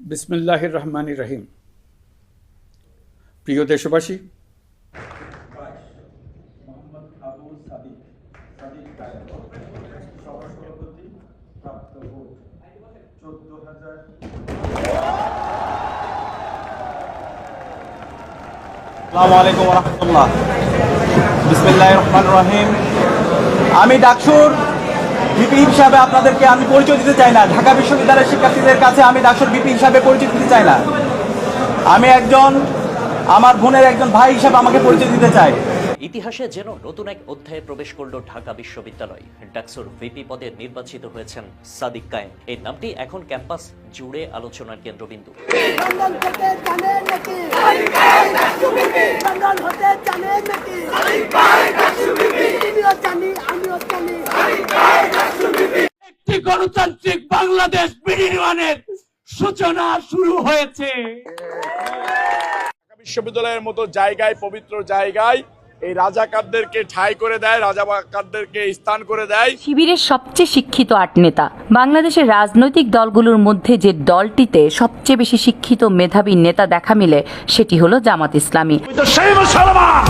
বিসমিল্লাহির রহমান রহিম। প্রিয় দেশবাসী আসসালামু আলাইকুম রহমতুল্লাহ। বিসমিল্লাহ রহমান রহিম। আমি ডাকসুর ভিপি হিসাবে আপনাদেরকে আমি পরিচয় দিতে চাই না। ঢাকা বিশ্ববিদ্যালয়ের শিক্ষার্থীদের কাছে আমি ডাকসুর ভিপি হিসাবে পরিচয় দিতে চাই না। আমি একজন আমার বোনের একজন ভাই হিসাবে আমাকে পরিচয় দিতে চাই। ইতিহাসে যেন নতুন এক অধ্যায়ে প্রবেশ করল ঢাকা বিশ্ববিদ্যালয়। ডাকসুর ভিপি পদে নির্বাচিত হয়েছেন সাদিক কায়েম। এই নামটি এখন ক্যাম্পাস জুড়ে আলোচনার কেন্দ্রবিন্দু লন্ডন হতে জানেন নাকি লন্ডন হতে জানেন নাকি তুমিও জানি আমিও জানি একটি গণতান্ত্রিক বাংলাদেশ বিনির্মাণের সূচনা শুরু হয়েছে। বিশ্ববিদ্যালয়ের মতো জায়গায় পবিত্র জায়গায় এই রাজাকারদেরকে ঠাই করে দেয় রাজাকারদেরকে স্থান করে দেয়। শিবিরের সবচেয়ে শিক্ষিত আট নেতা। বাংলাদেশের রাজনৈতিক দলগুলোর মধ্যে যে দলটিতে সবচেয়ে বেশি শিক্ষিত মেধাবী নেতা দেখা মিলে সেটি হলো জামাত ইসলামী। সেই মুসলমান!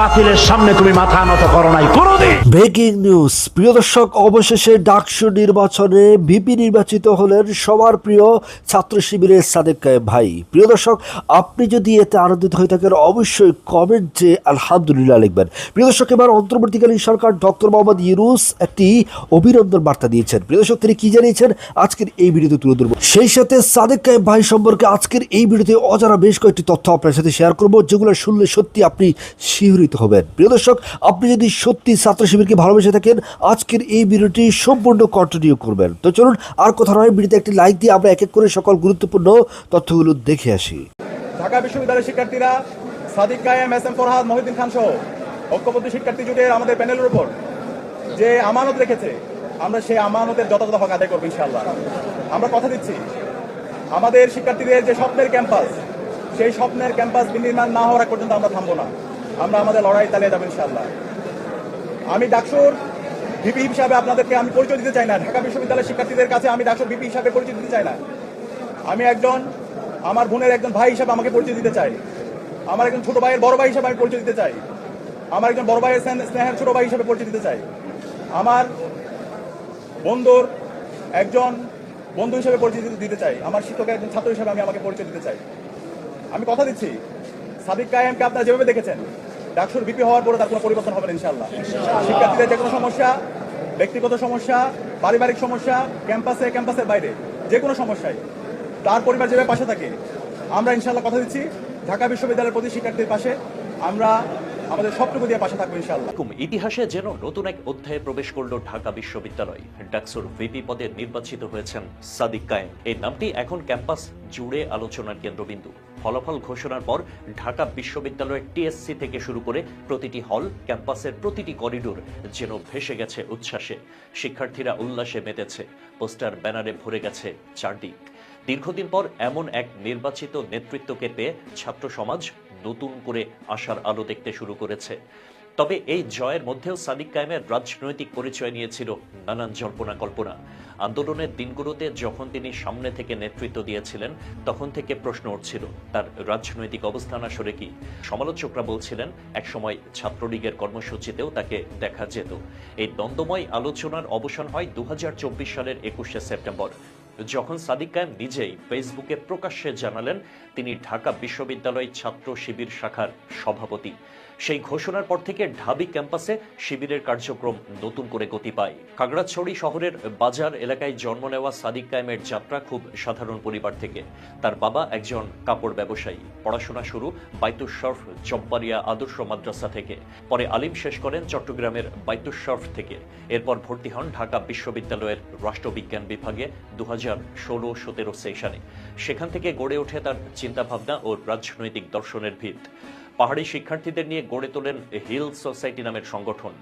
বাতিলের সামনে তুমি মাথা নত করো নাই, কোনোদিন। ব্রেকিং নিউজ, প্রিয় দর্শক, অবশেষে ডাকসু নির্বাচনে ভিপি নির্বাচিত হলেন সবার প্রিয় ছাত্র শিবিরের সাদেক ভাই। প্রিয় দর্শক, আপনি যদি এতে আনন্দিত হয়ে থাকেন, অবশ্যই কমেন্টে আলহামদুলিল্লাহ লিখবেন। প্রিয় দর্শক, এবার অন্তর্বর্তীকালীন সরকার ডক্টর মোহাম্মদ ইউনুস একটি অভিনন্দন বার্তা দিয়েছেন। প্রিয় দর্শক, তিনি কি জানিয়েছেন? আজকের এই ভিডিওতে তুলে ধরবো। সেই সাথে সাদেক কায়েম ভাই সম্পর্কে আজকের এই ভিডিওতে অজানা বেশ কয়েকটি তথ্য আপনার সাথে শেয়ার করব, যেগুলো শুনলে সত্যি আপনি শিহরিত হবেন প্রিয় দর্শক, আপনি যদি সত্যি ছাত্র শিবিরকে ভালোবেসে থাকেন, আজকের এই ভিডিওটি সম্পূর্ণ কন্টিনিউ করবেন। তো চলুন, আর কথা নয়, ভিডিওতে একটি লাইক দিয়ে আমরা এক এক করে সকল গুরুত্বপূর্ণ তথ্যগুলো দেখে আসি। ঢাকা বিশ্ববিদ্যালয়ের শিক্ষার্থীরা সাদিক কায়েম এস এম ফরহাদ, মহিউদ্দিন খান সহ ঐক্যবদ্ধ শিক্ষার্থী জুটের আমাদের প্যানেলের উপর যে আমানত রেখেছে, আমরা সেই আমানতের যথাযথ হক আদায় করব ইনশাআল্লাহ। আমরা কথা দিচ্ছি, আমাদের শিক্ষার্থীদের যে স্বপ্নের ক্যাম্পাস, সেই স্বপ্নের ক্যাম্পাস বিনির্মাণ না হওয়ার পর্যন্ত আমরা থামবো না। আমরা আমাদের লড়াই চালিয়ে যাব ইনশাল্লাহ আমি ডাকসুর ভিপি হিসাবে আপনাদেরকে আমি পরিচয় দিতে চাই না। ঢাকা বিশ্ববিদ্যালয়ের শিক্ষার্থীদের কাছে আমি ডাকসুর ভিপি হিসাবে পরিচয় দিতে চাই না। আমি একজন, আমার বোনের একজন ভাই হিসাবে আমাকে পরিচয় দিতে চাই। আমার একজন ছোট ভাইয়ের বড় ভাই হিসাবে আমি পরিচয় দিতে চাই। আমার একজন বড় ভাইয়ের স্নেহের ছোট ভাই হিসাবে পরিচয় দিতে চাই। আমার বন্ধুর একজন বন্ধু হিসেবে পরিচয় দিতে- চাই। আমার শিক্ষকের একজন ছাত্র হিসেবে আমি আমাকে পরিচয় দিতে চাই। আমি কথা দিচ্ছি। সাদিক কায়েমকে আপনারা যেভাবে দেখেছেন ডাকসুর বিপি হওয়ার পরে তার কোনো পরিবর্তন হবে ইনশাল্লাহ শিক্ষার্থীদের যে কোনো সমস্যা, ব্যক্তিগত সমস্যা, পারিবারিক সমস্যা, ক্যাম্পাসে, ক্যাম্পাসের বাইরে যে কোনো সমস্যায়। তার পরিবার যেভাবে পাশে থাকে, আমরা ইনশাল্লাহ কথা দিচ্ছি, ঢাকা বিশ্ববিদ্যালয়ের প্রতি শিক্ষার্থীর পাশে, আমরা আমাদের সবটুকু দিয়ে পাশে থাকব ইনশাল্লাহ ইতিহাসে যেন নতুন এক অধ্যায়ে প্রবেশ করল ঢাকা বিশ্ববিদ্যালয়। ডাকসুর ভিপি পদে নির্বাচিত হয়েছেন সাদিক কায়েম। এই নামটি এখন ক্যাম্পাস জুড়ে আলোচনার কেন্দ্রবিন্দু। ফলাফল ঘোষণার পর ঢাকা বিশ্ববিদ্যালয়ের টিএসসি থেকে শুরু করে প্রতিটি হল, ক্যাম্পাসের প্রতিটি করিডোর যেন ভেসে গেছে উচ্ছ্বাসে। শিক্ষার্থীরা উল্লাসে মেতেছে। পোস্টার ব্যানারে ভরে গেছে চারদিক। দীর্ঘদিন পর এমন এক নির্বাচিত নেতৃত্বকে পেয়ে ছাত্র সমাজ নতুন করে আশার আলো দেখতে শুরু করেছে। তবে এই জয়ের মধ্যেও সাদিক কায়েমের রাজনৈতিক পরিচয় নিয়েছিল নানান জল্পনা কল্পনা আন্দোলনের দিনগুলোতে যখন তিনি সামনে থেকে নেতৃত্ব দিয়েছিলেন, তখন থেকে প্রশ্ন উঠছিল, তার রাজনৈতিক অবস্থান আসলে কি? সমালোচকরা বলছিলেন, একসময় ছাত্রলীগের কর্মসূচিতেও তাকে দেখা যেত। এই দ্বন্দ্বময় আলোচনার অবসান হয় দু হাজার চব্বিশ সালের একুশে সেপ্টেম্বর। যখন সাদিক কায়েম নিজেই ফেসবুকে প্রকাশ্যে জানালেন, তিনি ঢাকা বিশ্ববিদ্যালয় ছাত্র শিবির শাখার সভাপতি। সেই ঘোষণার পর থেকে ঢাবি ক্যাম্পাসে শিবিরের কার্যক্রম নতুন করে গতি পায়। খাগড়াছড়ি শহরের বাজার এলাকায় জন্ম নেওয়া সাদিক কায়েমের যাত্রা খুব সাধারণ পরিবার থেকে। তার বাবা একজন কাপড় ব্যবসায়ী। পড়াশোনা শুরু বাইতুশরফ চম্পারিয়া আদর্শ মাদ্রাসা থেকে। পরে আলিম শেষ করেন চট্টগ্রামের বাইতুশরফ থেকে। এরপর ভর্তি হন ঢাকা বিশ্ববিদ্যালয়ের রাষ্ট্রবিজ্ঞান বিভাগে দু হাজার ষোলো সতেরো সেশনে সেখান থেকে গড়ে ওঠে তার চিন্তাভাবনা ও রাজনৈতিক দর্শনের ভিত। পাহাড়ি শিক্ষার্থীদের নিয়ে গড়ে তোলেন হিল সোসাইটি নামের সংগঠন,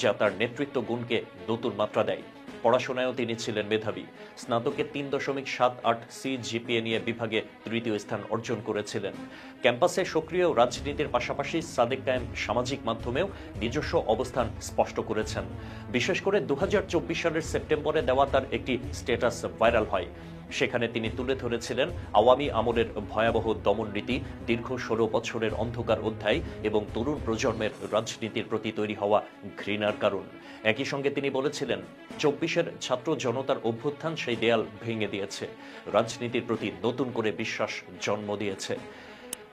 যা তার নেতৃত্ব গুণকে নতুন মাত্রা দেয়। পড়াশোনায়ও তিনি ছিলেন মেধাবী। স্নাতকে তিন দশমিক সাত আট সি জিপিএ নিয়ে বিভাগে তৃতীয় স্থান অর্জন করেছিলেন। ক্যাম্পাসে সক্রিয় রাজনীতির পাশাপাশি সাদেক কায়েম সামাজিক মাধ্যমেও নিজস্ব অবস্থান স্পষ্ট করেছেন। বিশেষ করে দু হাজার চব্বিশ সালের সেপ্টেম্বরে দেওয়া তার একটি স্ট্যাটাস ভাইরাল হয়। সেখানে তিনি তুলে ধরেছিলেন আওয়ামী আমলের ভয়াবহ দমননীতি দীর্ঘ ষোলো বছরের অন্ধকার অধ্যায় এবং তরুণ প্রজন্মের রাজনীতির প্রতি তৈরি হওয়া ঘৃণার কারণ। একই সঙ্গে তিনি বলেছিলেন, চব্বিশের ছাত্র জনতার অভ্যুত্থান সেই দেয়াল ভেঙে দিয়েছে। রাজনীতির প্রতি নতুন করে বিশ্বাস জন্ম দিয়েছে।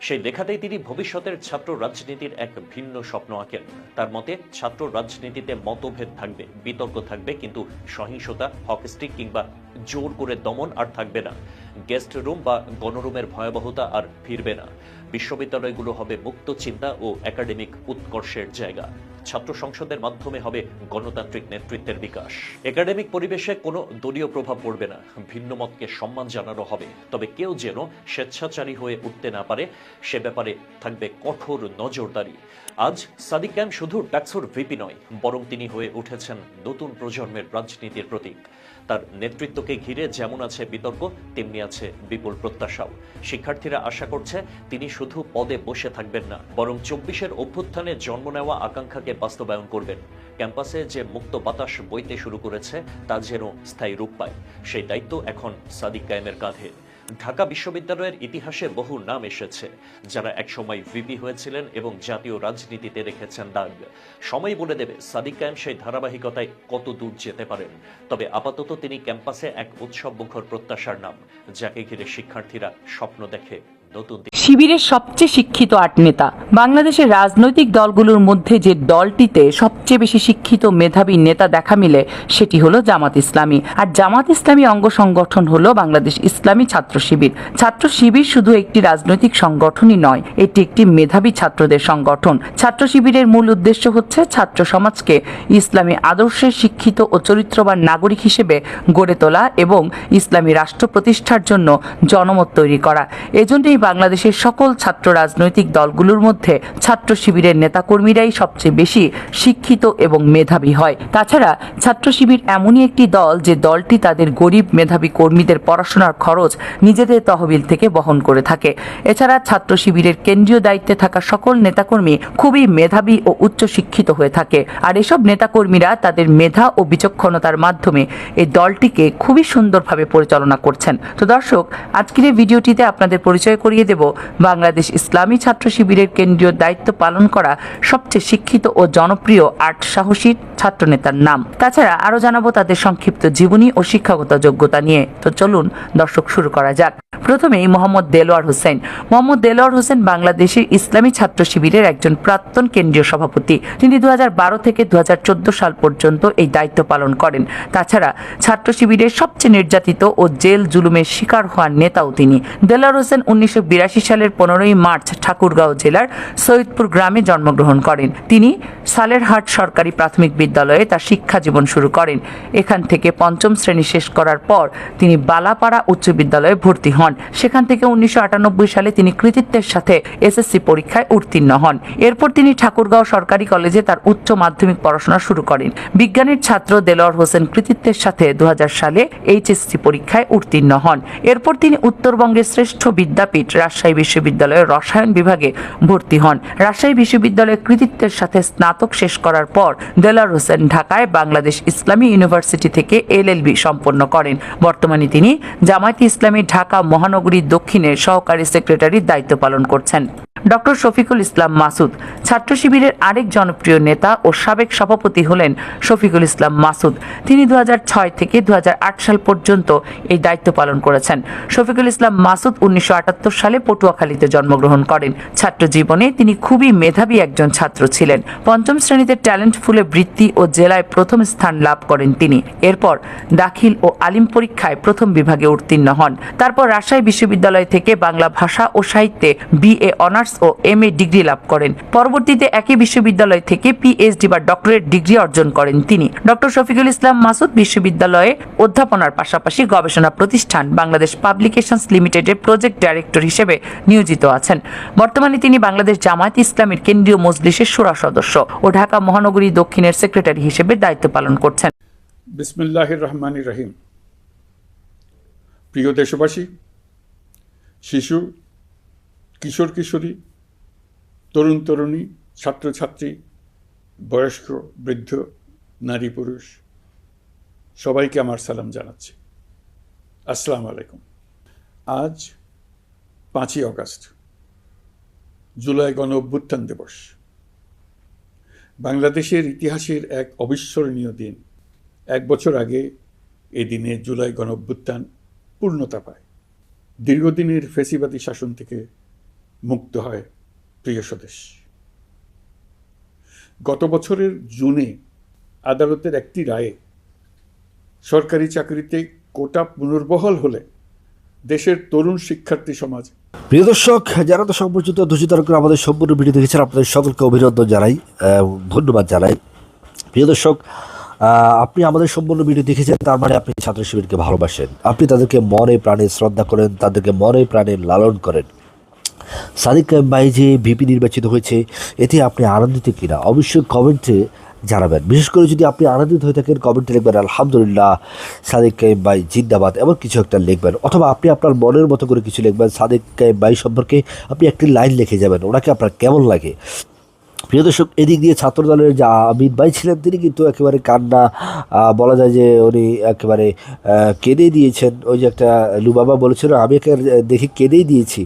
সেই লেখাতেই তিনি ভবিষ্যতের ছাত্র রাজনীতির এক ভিন্ন স্বপ্ন আঁকেন। তার মতে, ছাত্র রাজনীতিতে মতভেদ থাকবে, বিতর্ক থাকবে, কিন্তু সহিংসতা হকস্টিক কিংবা জোর করে দমন আর থাকবে না। গেস্ট রুম বা গণরুমের ভয়াবহতা আর ফিরবে না। বিশ্ববিদ্যালয়গুলো হবে মুক্ত চিন্তা ও একাডেমিক উৎকর্ষের জায়গা। ছাত্র সংসদের মাধ্যমে হবে গণতান্ত্রিক নেতৃত্বের বিকাশ। একাডেমিক পরিবেশে কোনো দলীয় প্রভাব পড়বে না। ভিন্ন মতকে সম্মান জানানো হবে। তবে কেউ যেন স্বেচ্ছাচারী হয়ে উঠতে না পারে, সে ব্যাপারে থাকবে কঠোর নজরদারি। আজ সাদিক ক্যাম শুধু ডাকসুর ভিপি নয়, বরং তিনি হয়ে উঠেছেন নতুন প্রজন্মের রাজনীতির প্রতীক। তার নেতৃত্বকে ঘিরে যেমন আছে বিতর্ক, তেমনি আছে বিপুল প্রত্যাশাও। শিক্ষার্থীরা আশা করছে তিনি শুধু পদে বসে থাকবেন না, বরং চব্বিশের অভ্যুত্থানে জন্ম নেওয়া আকাঙ্ক্ষাকে বাস্তবায়ন করবেন। ক্যাম্পাসে যে মুক্ত বাতাস বইতে শুরু করেছে, তা যেন স্থায়ী রূপ পায়, সেই দায়িত্ব এখন সাদিক কায়েমের কাঁধে। ঢাকা বিশ্ববিদ্যালয়ের ইতিহাসে বহু নাম এসেছে, যারা একসময় ভিপি হয়েছিলেন এবং জাতীয় রাজনীতিতে রেখেছেন দাগ। সময় বলে দেবে, সাদিক কায়েম সেই ধারাবাহিকতায় কত দূর যেতে পারেন। তবে আপাতত তিনি ক্যাম্পাসে এক উৎসব মুখর প্রত্যাশার নাম, যাকে ঘিরে শিক্ষার্থীরা স্বপ্ন দেখে নতুন শিবিরের সবচেয়ে শিক্ষিত আট নেতা। বাংলাদেশের রাজনৈতিক দলগুলোর মধ্যে যে দলটিতে সবচেয়ে বেশি শিক্ষিত মেধাবী নেতা দেখা মিলে, সেটি হলো জামাত ইসলামী। আর জামাত ইসলামী অঙ্গ সংগঠন হলো বাংলাদেশ ইসলামী ছাত্র শিবির। ছাত্র শিবির শুধু একটি রাজনৈতিক সংগঠনই নয়, এটি একটি মেধাবী ছাত্রদের সংগঠন। ছাত্র শিবিরের মূল উদ্দেশ্য হচ্ছে ছাত্র সমাজকে ইসলামী আদর্শে শিক্ষিত ও চরিত্রবান নাগরিক হিসেবে গড়ে তোলা এবং ইসলামী রাষ্ট্র প্রতিষ্ঠার জন্য জনমত তৈরি করা। এজন্যই বাংলাদেশের সকল ছাত্র রাজনৈতিক দলগুলোর মধ্যে ছাত্র শিবিরের নেতাকর্মীরাই সবচেয়ে বেশি শিক্ষিত এবং মেধাবী হয়। তাছাড়া ছাত্র শিবির এমনই একটি দল যে দলটি তাদের গরিব মেধাবী কর্মীদের পড়াশোনার খরচ নিজেদের তহবিল থেকে বহন করে থাকে। এছাড়া ছাত্র শিবিরের কেন্দ্রীয় দায়িত্বে থাকা সকল নেতাকর্মী খুবই মেধাবী ও উচ্চ শিক্ষিত হয়ে থাকে। আর এসব নেতাকর্মীরা তাদের মেধা ও বিচক্ষণতার মাধ্যমে এই দলটিকে খুবই সুন্দরভাবে পরিচালনা করছেন। তো দর্শক, আজকের এই ভিডিওটিতে আপনাদের পরিচয় করিয়ে দেব বাংলাদেশ ইসলামী ছাত্র শিবিরের কেন্দ্রীয় দায়িত্ব পালন করা সবচেয়ে শিক্ষিত ও জনপ্রিয় আট সাহসী ছাত্রনেতার নাম। তাছাড়া আরও জানাব তাদের সংক্ষিপ্ত জীবনী ও শিক্ষাগত যোগ্যতা নিয়ে। তো চলুন, দর্শক, শুরু করা যাক। প্রথমেই মোহাম্মদ দেলোয়ার হোসেন। মোহাম্মদ দেলোয়ার হোসেন বাংলাদেশের ইসলামী ছাত্র শিবিরের একজন প্রাক্তন কেন্দ্রীয় সভাপতি। তিনি দু হাজার বারো থেকে দু হাজার চোদ্দ সাল পর্যন্ত এই দায়িত্ব পালন করেন। তাছাড়া ছাত্র শিবিরের সবচেয়ে নির্যাতিত ও জেল জুলুমের শিকার হওয়ার নেতাও তিনি। দেলোয়ার হোসেন উনিশশো বিরাশি সালের পনেরোই মার্চ ঠাকুরগাঁও জেলার সৈয়দপুর গ্রামে জন্মগ্রহণ করেন। তিনি সালেরহাট সরকারি প্রাথমিক বিদ্যালয়ে তার শিক্ষা জীবন শুরু করেন। এখান থেকে পঞ্চম শ্রেণি শেষ করার পর তিনি বালাপাড়া উচ্চ বিদ্যালয়ে ভর্তি হন। সেখান থেকে উনিশশো সালে তিনি কৃতিত্বের সাথে এসএসসি পরীক্ষায় উত্তীর্ণ হন। এরপর তিনি ঠাকুরগাঁও সরকারি কলেজে তার উচ্চ মাধ্যমিক পড়াশোনা শুরু করেন। বিজ্ঞানের ছাত্র দেলোয়ার হোসেন কৃতিত্বের সাথে দু হাজার সালে এইচএসসি পরীক্ষায় উত্তীর্ণ হন। এরপর তিনি উত্তরবঙ্গের শ্রেষ্ঠ বিদ্যাপীঠ রাজশাহী বিশ্ববিদ্যালয়ের রসায়ন বিভাগে ভর্তি হন। রাজশাহী বিশ্ববিদ্যালয়ের কৃতিত্বের সাথে স্নাতক শেষ করার পর দেলোয়ার হোসেন ঢাকায় বাংলাদেশ ইসলামী ইউনিভার্সিটি থেকে এলএলবি সম্পন্ন করেন। বর্তমানে তিনি জামায়াতে ইসলামী ঢাকা মহানগরী দক্ষিণের সহকারী সেক্রেটারির দায়িত্ব পালন করছেন। ডক্টর শফিকুল ইসলাম মাসুদ ছাত্র শিবিরের আরেক জনপ্রিয় নেতা ও সাবেক সভাপতি হলেন শফিকুল ইসলাম মাসুদ। তিনি দু হাজার ছয় থেকে দু হাজার আট সাল পর্যন্ত এই দায়িত্ব পালন করেছেন। শফিকুল ইসলাম মাসুদ উনিশশো আটাত্তর সালে পটুয়াখালীতে জন্মগ্রহণ করেন। ছাত্র জীবনে তিনি খুবই মেধাবী একজন ছাত্র ছিলেন। পঞ্চম শ্রেণীতে ট্যালেন্ট ফুলে বৃত্তি ও জেলায় প্রথম স্থান লাভ করেন তিনি। এরপর দাখিল ও আলিম পরীক্ষায় প্রথম বিভাগে উত্তীর্ণ হন। তারপর রাজশাহী বিশ্ববিদ্যালয় থেকে বাংলা ভাষা ও সাহিত্যে বিএ অনার্স ও এম এ ডিগ্রি লাভ করেন। পরবর্তীতে একই বিশ্ববিদ্যালয় থেকে পিএইচডি বা ডক্টরেট ডিগ্রি অর্জন করেন তিনি। ডক্টর শফিকুল ইসলাম মাসুদ বিশ্ববিদ্যালয়ে অধ্যাপনার পাশাপাশি গবেষণা প্রতিষ্ঠান বাংলাদেশ পাবলিকেশনস লিমিটেডের প্রজেক্ট ডাইরেক্টর হিসেবে নিয়োজিত আছেন। বর্তমানে তিনি বাংলাদেশ জামায়াত ইসলামের কেন্দ্রীয় মজলিসের সুরা সদস্য ও ঢাকা মহানগরী দক্ষিণের সেক্রেটারি হিসেবে দায়িত্ব পালন করছেন। রহিম। প্রিয় দেশবাসী, শিশু, কিশোর, কিশোরী, তরুণ, তরুণী, ছাত্রছাত্রী, বয়স্ক, বৃদ্ধ, নারী, পুরুষ, সবাইকে আমার সালাম জানাচ্ছি। আসসালামু আলাইকুম। আজ পাঁচই অগস্ট, জুলাই গণ অভ্যুত্থান দিবস। বাংলাদেশের ইতিহাসের এক অবিস্মরণীয় দিন। এক বছর আগে এই দিনে জুলাই গণ অভ্যুত্থান পূর্ণতা পায়। দীর্ঘদিনের ফেসিবাদী শাসন থেকে মুক্ত হয় প্রিয় স্বদেশ। গত বছরের জুনে আদালতের একটি রায়ে সরকারি চাকরিতে কোটা পুনর্বহাল হলে দেশের তরুণ শিক্ষার্থী সমাজ। প্রিয় দর্শক, যারা তো সংপরিচিত দূষিত আমাদের সম্পূর্ণ ভিডিও দেখেছেন, আপনাদের সকলকে অভিনন্দন জানাই ধন্যবাদ জানাই। প্রিয় দর্শক আপনি আমাদের সম্পূর্ণ ভিডিও দেখেছেন, তার মানে আপনি ছাত্র শিবিরকে ভালোবাসেন। আপনি তাদেরকে মনে প্রাণে শ্রদ্ধা করেন, তাদেরকে মনে প্রাণে লালন করেন। সাদিক ভাই যে ভিপি নির্বাচিত হয়েছে, এতে আপনি আনন্দিত কিনা? অবশ্যই কমেন্টে জানাবেন। বিশেষ করে যদি আপনি আনন্দিত হয়ে থাকেন, কমেন্টে লিখবেন, আলহামদুলিল্লাহ, সাদিক কায়েম ভাই জিন্দাবাদ এমন কিছু একটা লিখবেন। অথবা আপনি আপনার মনের মতো করে কিছু লিখবেন, সাদিক কায়েম ভাই সম্পর্কে আপনি একটি লাইন লিখে যাবেন, ওনাকে আপনার কেমন লাগে? প্রিয় দর্শক, এদিক দিয়ে ছাত্র দলের যে আমির ভাই ছিলেন, তিনি কিন্তু একেবারে কান্না বলা যায় যে উনি একেবারে কেঁদে দিয়েছেন। ওই যে একটা লুবাবা বলেছিল, আমি দেখে কেঁদেই দিয়েছি।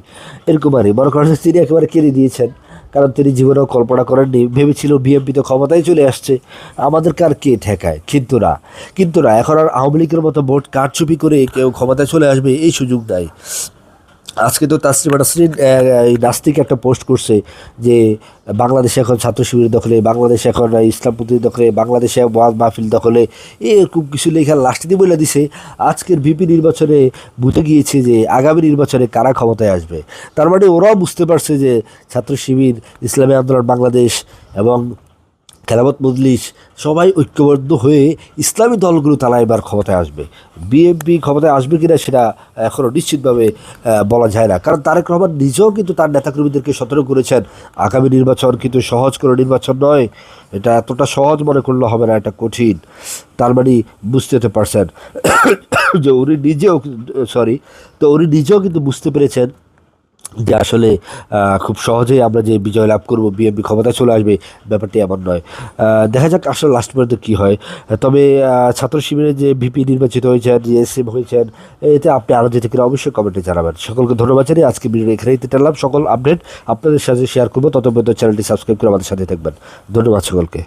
এরকম আর। মনে করেন তিনি একেবারে কেঁদে দিয়েছেন। কারণ তিনি জীবনেও কল্পনা করেননি। ভেবেছিল বিএনপি তো ক্ষমতায় চলে আসছে। আমাদের আর কে ঠেকায়? কিন্তু না। কিন্তু না, এখন আর আওয়ামী লীগের মতো ভোট কারচুপি করে কেউ ক্ষমতায় চলে আসবে, এই সুযোগ নাই। আজকে তো তাসরিমা নাসরিন এই নাস্তিক একটা পোস্ট করছে যে বাংলাদেশে এখন ছাত্র শিবির দখলে, বাংলাদেশে এখন ইসলামপন্থী দখলে, বাংলাদেশে ওয়াজ মাহফিল দখলে এরকম কিছু লেখা লাস্টে বলে দিছে, আজকের ভিপি নির্বাচনে বুঝে গিয়েছে যে আগামী নির্বাচনে কারা ক্ষমতায় আসবে। তার মানে ওরাও বুঝতে পারছে যে ছাত্র শিবির ইসলামী আন্দোলন, বাংলাদেশ এবং খেলাবত মজলিস, সবাই ঐক্যবদ্ধ হয়ে ইসলামী দলগুলো তারা এবার ক্ষমতায় আসবে। বিএনপি ক্ষমতায় আসবে কিনা সেটা এখনও নিশ্চিতভাবে বলা যায় না। কারণ তারেক রহমান নিজেও কিন্তু তার নেতাকর্মীদেরকে সতর্ক করেছেন। আগামী নির্বাচন কিন্তু সহজ কোনো নির্বাচন নয়। এটা এতটা সহজ মনে করলে হবে না, এটা কঠিন। তার মানে বুঝতে পারছেন যে উনি নিজেও, সরি, তো উনি নিজেও কিন্তু বুঝতে পেরেছেন যে আসলে খুব সহজেই আমরা যে বিজয় লাভ করব, বিএনপি ক্ষমতায় চলে আসবে, ব্যাপারটি এমন নয়। দেখা যাক আসলে লাস্ট পর্যন্ত কী হয়। তবে ছাত্র শিবিরের যে ভিপি নির্বাচিত হয়েছেন, যে এসএম হয়েছেন, এতে আপনি আরও যেতে কিনা অবশ্যই কমেন্টে জানাবেন। সকলকে ধন্যবাদ জানিয়ে আজকে ভিডিও এখানে দিতে টানলাম সকল আপডেট আপনাদের সাথে শেয়ার করব। তত পর্যন্ত চ্যানেলটি সাবস্ক্রাইব করে আমাদের সাথে থাকবেন। ধন্যবাদ সকলকে।